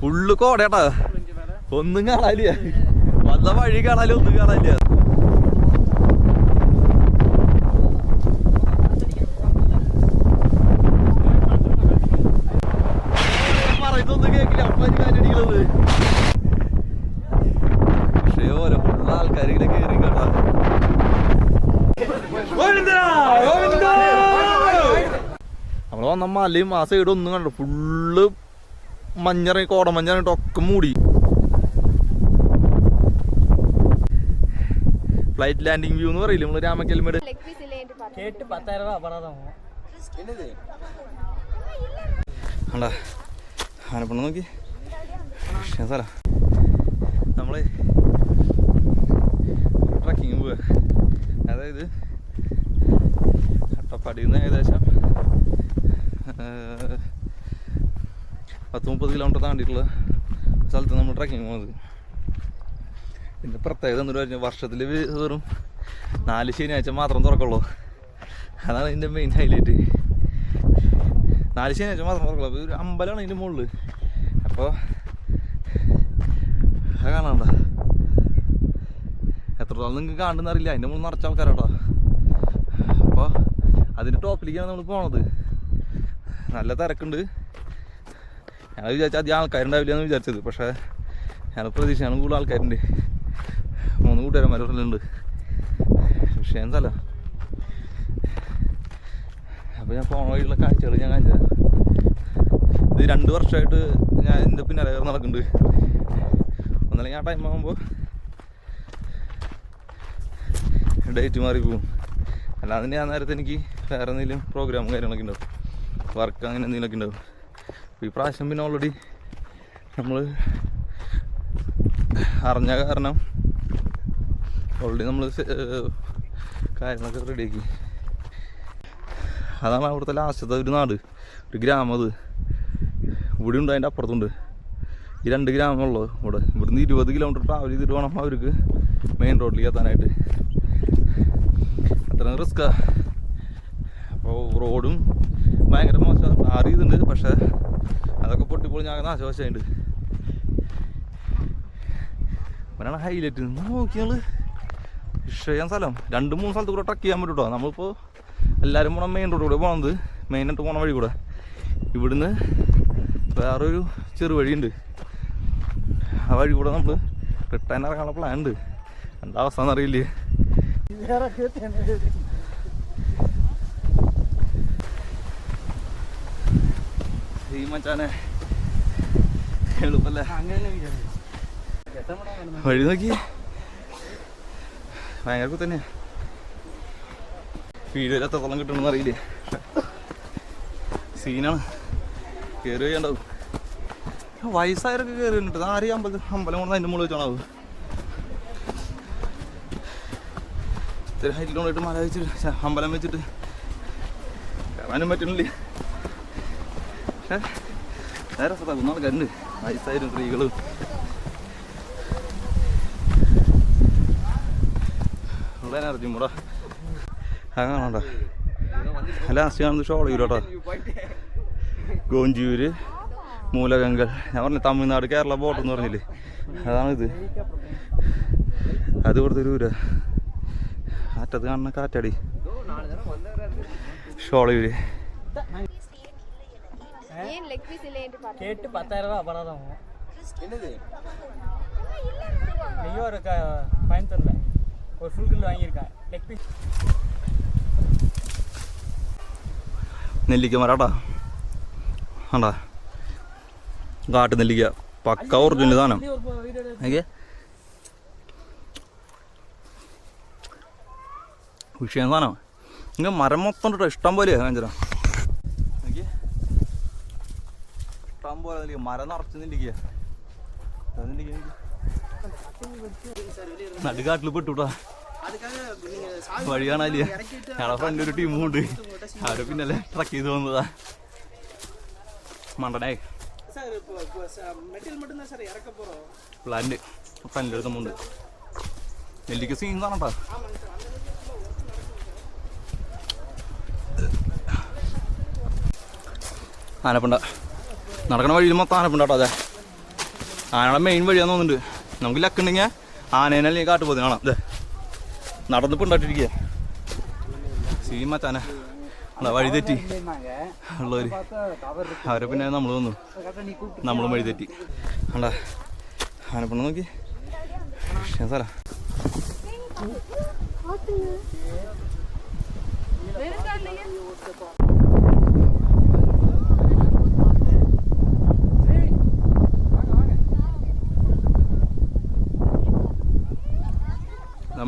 Full കോടേട്ടാ ഒന്നും കാണാനില്ല. വന്ന വഴി കാണാനും ഒന്നും കാണാനില്ല. പറയുന്നൊന്നും കേക്കില്ല അപ്പന് കാറ്റടിക്കുന്നത് പക്ഷേ ഓരോ ഫുള്ള് ആൾക്കാർ ഇങ്ങനെ കേറി കേട്ടാ നമ്മൾ വന്ന മലയും ആ സൈഡ് ഒന്നും കണ്ടു ഫുള്ള് മഞ്ഞറിഞ്ഞ് കോടമഞ്ഞറിഞ്ഞിട്ട് ഒക്കെ മൂടി. ഫ്ലൈറ്റ് ലാൻഡിംഗ് വ്യൂ എന്ന് പറയില്ല നമ്മൾ രാമക്കൽമേട്? ആണ്ടാ ആനപ്പണ നോക്കി. സ്ഥല നമ്മൾ ട്രക്കിങ് പോവുക അതായത് അട്ടപ്പാടിയിൽ നിന്ന് ഏകദേശം പത്ത് മുപ്പത് കിലോമീറ്റർ താണ്ടിയിട്ടുള്ള സ്ഥലത്ത് നമ്മൾ ട്രക്കിങ് പോകുന്നത് ഇതിന്റെ പ്രത്യേകത എന്ന് പറഞ്ഞാൽ വർഷത്തിൽ വെറും നാല് ശനിയാഴ്ച മാത്രം തുറക്കുള്ളൂ. അതാണ് ഇതിന്റെ മെയിൻ ഹൈലൈറ്റ് നാല് ശനിയാഴ്ച മാത്രം തുറക്കുള്ളൂ. അപ്പോൾ ഒരു അമ്പലമാണ് അതിന്റെ മുകളിൽ അപ്പോൾ അത് കാണണ്ട എത്രത്തോളം നിങ്ങൾക്ക് കാണുന്ന അറിയില്ല. അതിന്റെ മുകളിൽ നിറച്ച ആൾക്കാരാട്ടോ. അപ്പോൾ അതിന്റെ ടോപ്പിലേക്കാണ് നമ്മൾ പോണത്. നല്ല തിരക്കുണ്ട്. ഞങ്ങൾ വിചാരിച്ചാൽ അധികം ആൾക്കാരുണ്ടാവില്ല എന്ന് വിചാരിച്ചത്. പക്ഷേ ഞങ്ങൾ പ്രതീക്ഷയാണ് കൂടുതൽ ആൾക്കാരുണ്ട്. മൂന്ന് കൂട്ടുകാരന്മാരുണ്ട് പക്ഷേ എന്തല്ല അപ്പോൾ ഞാൻ പോണ വഴിയുള്ള കാഴ്ചകൾ ഞാൻ കാണിച്ചു ഇത് രണ്ട് വർഷമായിട്ട് ഞാൻ എന്റെ പിന്നാലെ കയറി നടക്കുന്നുണ്ട്. ഒന്നല്ലെങ്കിൽ ആ ടൈം ആകുമ്പോൾ ഡേറ്റ് മാറി പോകും അല്ലാതെ ആ നേരത്തെ എനിക്ക് വേറെ എന്തെങ്കിലും പ്രോഗ്രാമും കാര്യങ്ങളൊക്കെ ഉണ്ടാവും. വർക്ക് അങ്ങനെ എന്തെങ്കിലുമൊക്കെ ഉണ്ടാവും. ഈ പ്രാവശ്യം പിന്നെ ഓൾറെഡി നമ്മൾ അറിഞ്ഞ കാരണം ഓൾറെഡി നമ്മൾ കാര്യങ്ങളൊക്കെ റെഡിയാക്കി അതാണ് അവിടുത്തെ ലാസ്റ്റത്തെ ഒരു നാട് ഒരു ഗ്രാമം അത്. ഇവിടെ ഉണ്ട് അതിന്റെ അപ്പുറത്തുണ്ട്. ഈ രണ്ട് ഗ്രാമമുള്ളത് ഇവിടെ. ഇവിടുന്ന് ഇരുപത് കിലോമീറ്റർ ട്രാവൽ ചെയ്തിട്ട് വേണം അവർക്ക് മെയിൻ റോഡിലേക്ക് എത്താനായിട്ട്. അത്ര റിസ്ക്കാണ് അപ്പോൾ റോഡും ഭയങ്കര മോശം. ടാർ പക്ഷേ അതൊക്കെ പൊട്ടിപ്പോൾ ഞാൻ നാശവശമുണ്ട് അവനാണ് ഹൈലൈറ്റ് നോക്കിയാൽ ഇഷ്ടം സ്ഥലം. രണ്ട് മൂന്ന് സ്ഥലത്ത് കൂടെ ട്രക്ക് ചെയ്യാൻ പറ്റും കേട്ടോ നമ്മളിപ്പോൾ എല്ലാവരും പോകണം മെയിൻ റോഡ് കൂടെ പോകണത് മെയിനായിട്ട് പോകണ വഴി കൂടെ. ഇവിടുന്ന് വേറൊരു ചെറു ചെറുവഴിയുണ്ട് ആ വഴി കൂടെ നമ്മൾ റിട്ടേൺ ഇറങ്ങാനുള്ള പ്ലാൻ ഉണ്ട്. എന്താ അവസ്ഥ എന്നറിയില്ലേ? ഈ മച്ചാനെ എളുപ്പല്ലേ? വഴി നോക്കി. ഭയങ്കര കുത്തന്നെയാ വീഡിയോയിൽ എത്രത്തോളം കിട്ടണമെന്ന് അറിയില്ല? സീനാണ്. കയറി വയ്യണ്ടാവും. വയസ്സായവരൊക്കെ കയറി വന്നിട്ട് ആരെയും അമ്പലം അമ്പലം കൊണ്ട് അതിന്റെ മുകളിൽ വെച്ചോണാവും? ഇത്തിരി ഹൈറ്റിൽ കൊണ്ടിട്ട് മല വെച്ചിട്ട് അമ്പലം വെച്ചിട്ട് കയറാനും പറ്റുന്നില്ലേ പക്ഷേ നേരെ സ്ഥലം ഒന്നും കണ്ട് നൈസായിരുന്നു സ്ത്രീകളും. ഉള്ള എനർജി അങ്ങനെ അങ്ങാണോട്ടാ ലാസ്റ്റ് കാണുന്നത് ഷോളയൂരോട്ടാ ഗോഞ്ചിയൂര് മൂലഗംഗൽ ഞാൻ പറഞ്ഞു തമിഴ്നാട് കേരള ബോട്ട് എന്ന് പറഞ്ഞില്ലേ? അതാണിത്. അത് ഇവിടുത്തെ ഒരു ഊരാ. അറ്റത്ത് കാണുന്ന കാറ്റാടി. ഷോളയൂര്. ஏன் லெக் பீஸ் இல்லைன்ட்டு பார்த்தேன் கேட்டு பத்தாயிரம் ரூபா அப்புறம் தான் என்னது நீயும் ஒரு க கோயம்புத்தூர்ல ஒரு ஃபுல் கில் வாங்கியிருக்கேன் லெக் பீஸ் നെല്ലിക്ക മരാട്ടാ ആണ്ടാ കാട്ട് നെല്ലിക്ക പക്ക ഒറിജിനൽ സാധനം ஒரு வீடியோ ഓക്കെ വിഷയം സാധനം ഇങ്ങനെ മരം മൊത്തം കേട്ടോ ഇഷ്ടം പോലെയാ കാഞ്ചന ഇഷ്ടം പോലെ മരം നിറച്ച് നിൽക്കുക നടുക്കാട്ടിൽ പെട്ടുട്ടാ വഴി കാണാനില്ല. ഞങ്ങളുടെ ഫ്രണ്ട് ഒരു ടീമും ഉണ്ട്. അവർ പിന്നല്ലേ ട്രക്ക് ചെയ്ത് വന്നതാ. മണ്ടനായി. പ്ലാന്റ് ഫ്രണ്ട് എടുത്തുമുണ്ട് നെല്ലിക്ക സീൻ കാണട്ടാ ആനപ്പണ്ട. നടക്കണ വഴിയിൽ മൊത്തം ആനപ്പുണ്ടാട്ടോ അതെ. ആനയുടെ മെയിൻ വഴിയാന്ന് തോന്നുന്നുണ്ട്. നമുക്ക് ലക്കുണ്ടെങ്കിൽ ആനേനെ അല്ലെങ്കിൽ കാട്ടുപോകുന്ന കാണാം. അതെ നടന്ന് പിണ്ടാട്ടിരിക്കുക സീ മച്ചാനെ വഴി തെറ്റി. ഉള്ളവര്. അവരെ പിന്നെ നമ്മൾ വന്നു നമ്മളും വഴി തെറ്റി. അണ്ടാ ആനപ്പണ്ണ നോക്കി. സ്ഥലം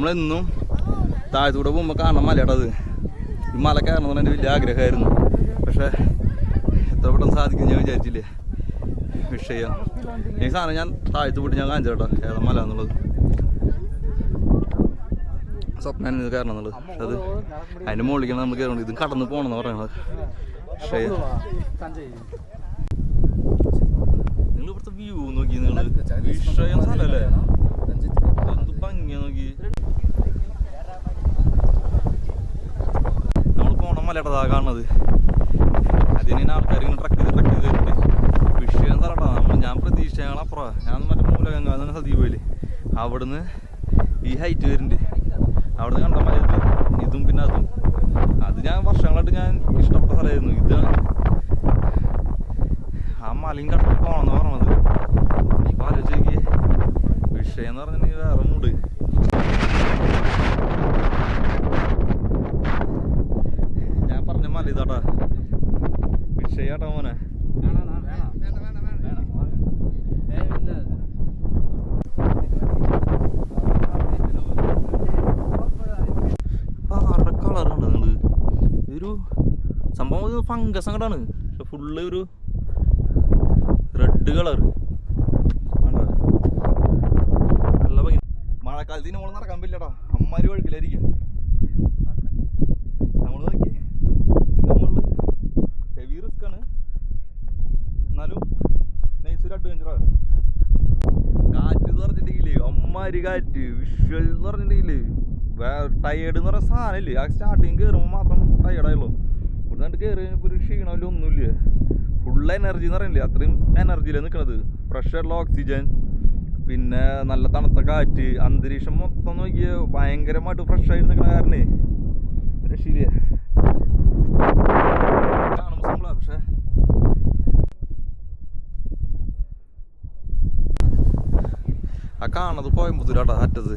നമ്മളെന്നും താഴത്തൂടെ പോകുമ്പോൾ കാണണം മലയാടത് ഈ മല കയറണം എന്റെ വലിയ ആഗ്രഹമായിരുന്നു. പക്ഷേ എത്ര പെട്ടെന്ന് സാധിക്കും ഞാൻ വിചാരിച്ചില്ലേ? വിഷയം ഈ സാധനം ഞാൻ താഴത്ത് പോയിട്ട് ഞാൻ കാണിച്ചു കേട്ടോ. ഏതാ മല എന്നുള്ളത്. സ്വപ്നം ഇത് കയറണം എന്നുള്ളത്. പക്ഷെ അത് അതിന്റെ മുകളിലേക്കാണ് നമ്മൾ കയറുന്നത് ഇത് കടന്ന് പോകണമെന്ന് പറയണത് പക്ഷേ നിങ്ങൾ വ്യൂ നോക്കി നിങ്ങൾ വിഷയം സ്ഥലമല്ലേ എന്ത് ഭംഗിയാ നോക്കി. മലയട്ടതാ കാണുന്നത് അതിന് ആൾക്കാർ ഇങ്ങനെ ട്രക്ക് ചെയ്ത് ട്രക്ക് ചെയ്ത് വരുന്നുണ്ട് വിഷയം തരട്ടാ നമ്മൾ ഞാൻ പ്രതീക്ഷ ഞങ്ങളപ്പുറം ഞാൻ മറ്റേ മൂലഗംഗ തന്നെ സദ്യ പോയില്ലേ? അവിടുന്ന് ഈ ഹൈറ്റ് വരുന്നുണ്ട്. അവിടുന്ന് കണ്ട മല ഇത്. പിന്നെ അതും. അത് ഞാൻ വർഷങ്ങളായിട്ട് ഞാൻ ഇഷ്ടപ്പെട്ട സ്ഥലമായിരുന്നു. ഇത് ആ മലയും കടന്ന് പോകണമെന്ന് പറഞ്ഞത്. ഇപ്പം ആലോചിക്ക് വിഷയം എന്ന് പറഞ്ഞിട്ടുണ്ടെങ്കിൽ വേറെ മൂട് ഞാൻ പറഞ്ഞ മല ഇതാട്ടാ വിഷയാട്ടാ മോനെ. സംഭവം ഇത് ഫംഗസ് അങ്ങോട്ടാണ് പക്ഷെ ഫുള്ള് ഒരു റെഡ് കളർ നല്ല ഭംഗി. മഴക്കാലത്തിന് നമ്മൾ നടക്കാൻ പറ്റില്ലടാ. അമ്മമാര് വഴുക്കിലായിരിക്കും. അമ്മാര് കാറ്റ് വിഷ്വൽ എന്ന് പറഞ്ഞിട്ടുണ്ടെങ്കിൽ ടയേർഡ് എന്ന് പറഞ്ഞ സാധനമില്ലേ? ആ സ്റ്റാർട്ടിങ് കയറുമ്പോൾ മാത്രം ടയേർഡായുള്ളൂ ഇവിടെ നിന്ന് കയറി ഒരു ക്ഷീണമില്ല ഒന്നുമില്ല. ഫുൾ എനർജി എന്ന് പറയുന്നില്ലേ അത്രയും എനർജിയിലാണ് നിൽക്കുന്നത് ഫ്രഷുള്ള ഓക്സിജൻ പിന്നെ നല്ല തണുത്ത കാറ്റ്. അന്തരീക്ഷം മൊത്തം നോക്കിയ ഭയങ്കരമായിട്ട് ഫ്രഷ് ആയിട്ട് നിൽക്കണ കാരണേ. രക്ഷയില്ല കാണുമ്പോൾ സിമ്പിളാ പക്ഷേ ആ കാണത് കോയമ്പത്തൂരാട്ടാ അറ്റത്ത്.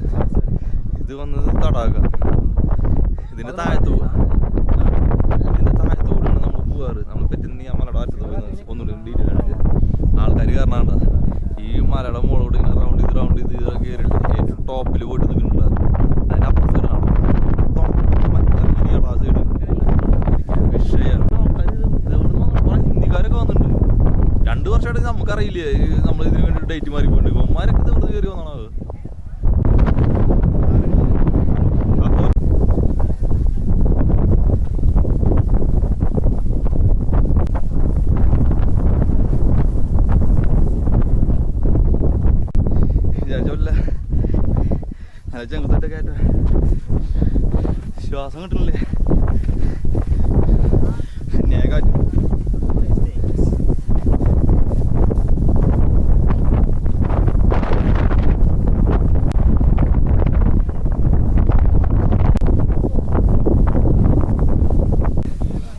ഇത് വന്നത് തടാക. ഇതിന്റെ താഴത്ത് പോ- ഇതിന്റെ താഴത്തൂടാണ് നമ്മൾ പോവാറ്. നമ്മൾ പറ്റുന്ന ആ മലയുടെ അറ്റത്ത് പോയി ഒന്നുകൂടി ഡീറ്റെയിൽ കാണിക്കാം. ആൾക്കാർ കാരണാണ്ട ഈ മലയുടെ മുകളോട് ഇങ്ങനെ റൗണ്ട് ചെയ്ത് റൗണ്ട് ചെയ്ത് കയറിയിട്ട് ഏറ്റവും ടോപ്പിൽ പോയിട്ട് നിൽക്കുന്നുണ്ട് അതിനപ്പുറം സൈഡാണ് സൈഡ് വിഷയാണ് ആൾക്കാർ ഹിന്ദിക്കാരൊക്കെ വന്നിട്ടുണ്ട് രണ്ടു വർഷമായിട്ട് നമുക്കറിയില്ലേ ഈ നമ്മൾ ഇതിന് വേണ്ടി ഡേറ്റ് മാറി പോയിട്ടുണ്ട് ഇവന്മാരൊക്കെ ഇത് ഇവിടെ കയറി വന്നാണ് അത് അപ്പോൾ വിചാരിച്ചല്ല നല്ല ചെങ്കുത്തൊക്കെ കയറ്റ ശ്വാസം കിട്ടണില്ലേ? ഞാൻ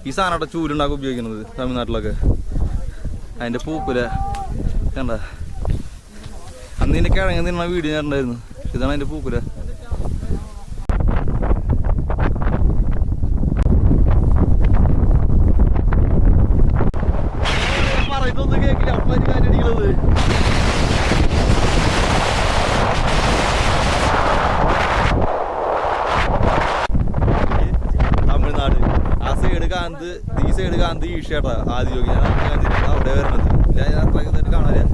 ഈ സാധനം ചൂലുണ്ടാക്കി ഉപയോഗിക്കുന്നത് തമിഴ്നാട്ടിലൊക്കെ. അതിന്റെ പൂക്കുല കണ്ട. അന്ന് ഇതിന്റെ കിഴങ്ങ് തിന്ന വീഡിയോ ഞാൻ ഉണ്ടായിരുന്നു ഇതാണ് അതിന്റെ പൂക്കുല പറയുന്നൊന്നും തമിഴ്നാട്. ആ സൈഡ് കാന്ത് ഈ സൈഡ് കാന്ത് ഈഷേട്ടാ ആദ്യ യോഗി ഞാൻ അവിടെ വരുന്നത് ഇല്ല ഞാൻ അത്ര ഇതായിട്ട് കാണാനില്ല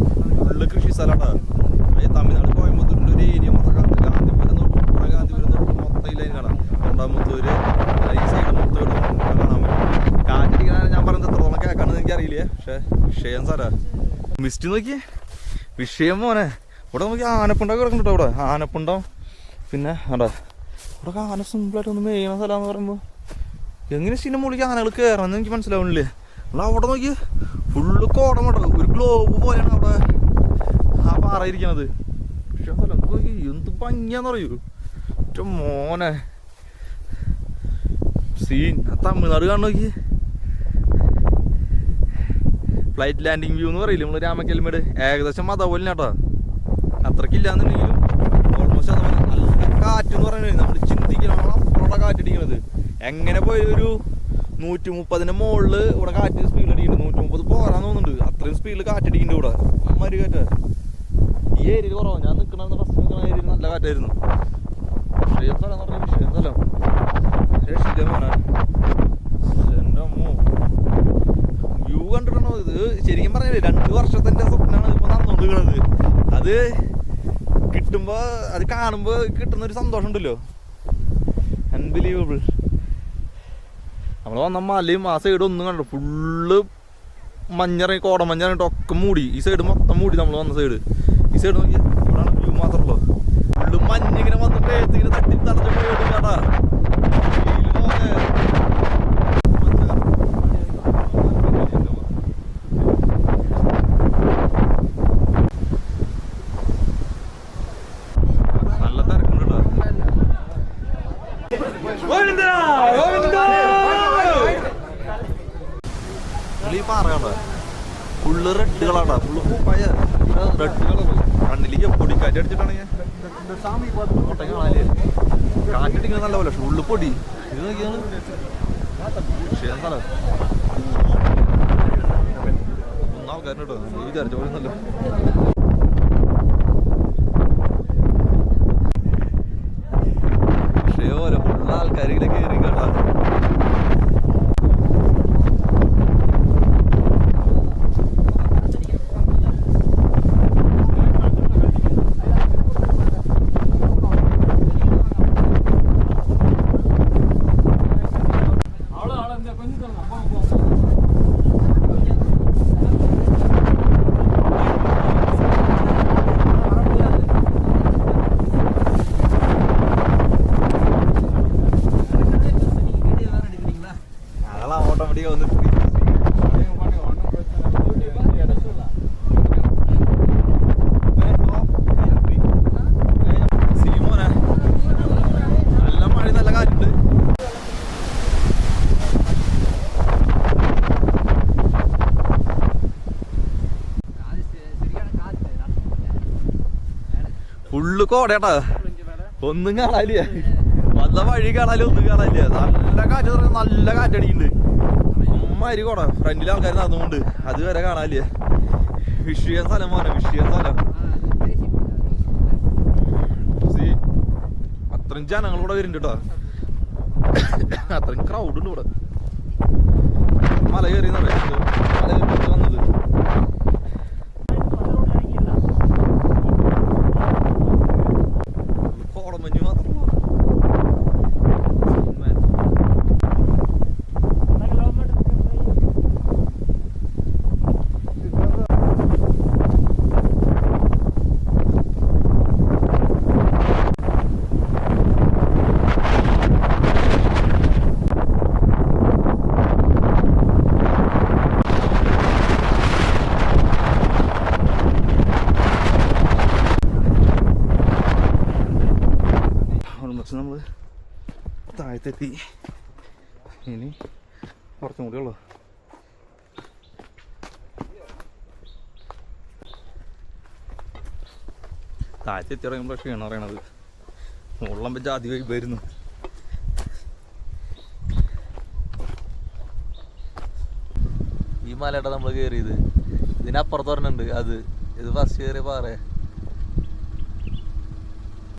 ഫുള്ള് കൃഷി സ്ഥലമാണ് തമിഴ്നാട് കോയമ്പത്തൂരിന്റെ ഒരു ഏരിയ മൊത്തം കാന്ത് ഗാന്ധിപുരം വരുന്ന. കുറെ ഗാന്ധിപുരം വരുന്ന മൊത്തം ഇല്ല കാണാം. രണ്ടാമത്തൂര് ഈ സൈഡ് മൊത്തം ഇവിടെ കാണാൻ പറ്റും. കാറ്റടിക്കാൻ ഞാൻ പറയുന്നത് എത്രത്തോളം കേൾക്കാണെന്ന് എനിക്കറിയില്ലേ. പക്ഷേ വിഷയം സാറാ. മിസ്റ്റ് നോക്കിയേ. വിഷയം മോനെ. ഇവിടെ നോക്കി ആനപ്പുണ്ടൊക്കെ കിടക്കുന്നുണ്ടോ ഇവിടെ. ആനപ്പുണ്ടം? പിന്നെ ആടാ ഇവിടെ ആന സിമ്പിളായിട്ട് ഒന്ന് മേയണ സ്ഥലമെന്ന് പറയുമ്പോൾ എങ്ങനെ സിനിമ മുകളിലേക്ക് ആനകൾ കയറണമെന്ന് എനിക്ക് മനസ്സിലാവുന്നില്ലേ. നമ്മൾ അവിടെ നോക്കി ഫുള്ള് കോടമട്ടോ ഒരു ഗ്ലോബ് പോലെയാണ് അവിടെ ആ ഉഷാറായിരിക്കണത് സ്ഥലം എന്ത് ഭംഗിയാന്ന് പറയൂ ഒറ്റ മോനെ. സീൻ. തമിഴ്നാട് കാണു നോക്കി ഫ്ലൈറ്റ് ലാൻഡിങ് വ്യൂ എന്ന് പറയില്ല നമ്മൾ രാമക്കൽമേട്? ഏകദേശം അതപോലെ കേട്ടോ. അത്രക്കില്ലാന്നുണ്ടെങ്കിലും ഓൾമോസ്റ്റ് അതുപോലെ. നല്ല കാറ്റ് എന്ന് പറയുന്നത് നമ്മൾ ചിന്തിക്കണം. അപ്പുറത്തെ കാറ്റടിക്കണത്. എങ്ങനെ പോയി ഒരു നൂറ്റി മുപ്പതിന് മുകളിൽ ഇവിടെ കാറ്റ് സ്പീഡിൽ അടിക്കുന്നുണ്ട്. നൂറ്റി മുപ്പത് പോരാൻ തോന്നുന്നുണ്ട്. അത്രയും സ്പീഡിൽ കാറ്റടിക്കുന്നുണ്ട് ഇവിടെ. അമ്മമാര് കാറ്റ്. ഈ ഏരിയയിൽ കുറവാണ് ഞാൻ നിൽക്കണ ഫസ്റ്റ് നിൽക്കുന്ന ഏരിയയിൽ നല്ല കാറ്റായിരുന്നു. വിഷയം സ്ഥലം എന്ന് വിഷയം സ്ഥലം രക്ഷിക്കാൻ കണ്ടിട്ടുണ്ടോ ഇത്? ശരിക്കും പറഞ്ഞില്ലേ രണ്ട് വർഷത്തെ സ്വപ്നമാണ് ഇപ്പൊ നടന്നുകൊണ്ടിരിക്കുന്നത് അത് കിട്ടുമ്പോ അത് കാണുമ്പോ കിട്ടുന്ന ഒരു സന്തോഷം ഉണ്ടല്ലോ അൺബിലീവബിൾ നമ്മൾ വന്ന മലയും ആ സൈഡ് ഒന്നും കണ്ടു ഫുള്ള് മഞ്ഞറിഞ്ഞ് കോടമഞ്ഞറിഞ്ഞിട്ട് ഒക്കെ മൂടി. ഈ സൈഡ് മൊത്തം മൂടി നമ്മൾ വന്ന സൈഡ് ഈ സൈഡ് നോക്കി ഇവിടെയാണ് വ്യൂ മാത്രമല്ലോ ഫുള്ള് മഞ്ഞിങ്ങനെ വന്നിട്ട് ഇങ്ങനെ തട്ടി തടഞ്ഞു പോയി കേട്ടാ വെയിൽ പോലെ. നല്ല തിരക്കുണ്ട് കേട്ടോ നിങ്ങൾ ഈ പാറ കണ്ടോ ഫുള്ള് റെഡ് കളറാ ഫുള്ള് പൂപ്പായ റെഡ് കളർ കണ്ണിലേക്ക് പൊടിക്കാറ്റ് അടിച്ചിട്ടാണെങ്കിൽ കോട്ടയം കാണാല്ലേ കാറ്റടിക്കുന്നത് നല്ല പോലെ ഫുള്ള് പൊടി ഇത് നോക്കിയാണ് ക്ഷീണം സ്ഥലം ഒന്നും ആൾക്കാരുണ്ട് കേട്ടോ വിചാരിച്ച പോലെ ഒന്നല്ല ക്ഷേ പോലെ ഫുള്ള് കയറി കോടേട്ടാ ഒന്നും കാണാനില്ല. നല്ല വഴി കാണാനില്ല ഒന്നും കാണാനില്ല. നല്ല കാറ്റ് നല്ല കാറ്റടിക്കുന്നുണ്ട്. അമ്മാരി കോട ഫ്രണ്ടിൽ ആൾക്കാർ നടന്നുകൊണ്ട്. അത് വരെ കാണാനില്ല വിഷയ സ്ഥലം പോലെ വിഷയ സ്ഥലം. അത്രയും ജനങ്ങൾ ഇവിടെ വരുന്നുണ്ട് കേട്ടോ. അത്രയും ക്രൗഡ് ഉണ്ട് ഇവിടെ. മല കയറി മല കയറി വന്നത് കോടമഞ്ഞ് മാത്രമല്ല ഓൾമോസ്റ്റ് നമ്മൾ താഴത്തെത്തി ഇനി കുറച്ചും കൂടി ഉള്ളു. താഴത്തെത്തി ഇറങ്ങുമ്പോൾ ക്ഷീണം അറിയണത് മുള്ളം വെച്ച് ആദ്യമായി വരുന്നു. ഈ മലയുടെ നമ്മൾ കയറിയത് ഇതിനപ്പുറത്ത് പറഞ്ഞിട്ടുണ്ട് അത് ഇത് ഫസ്റ്റ് കയറിയ പാറ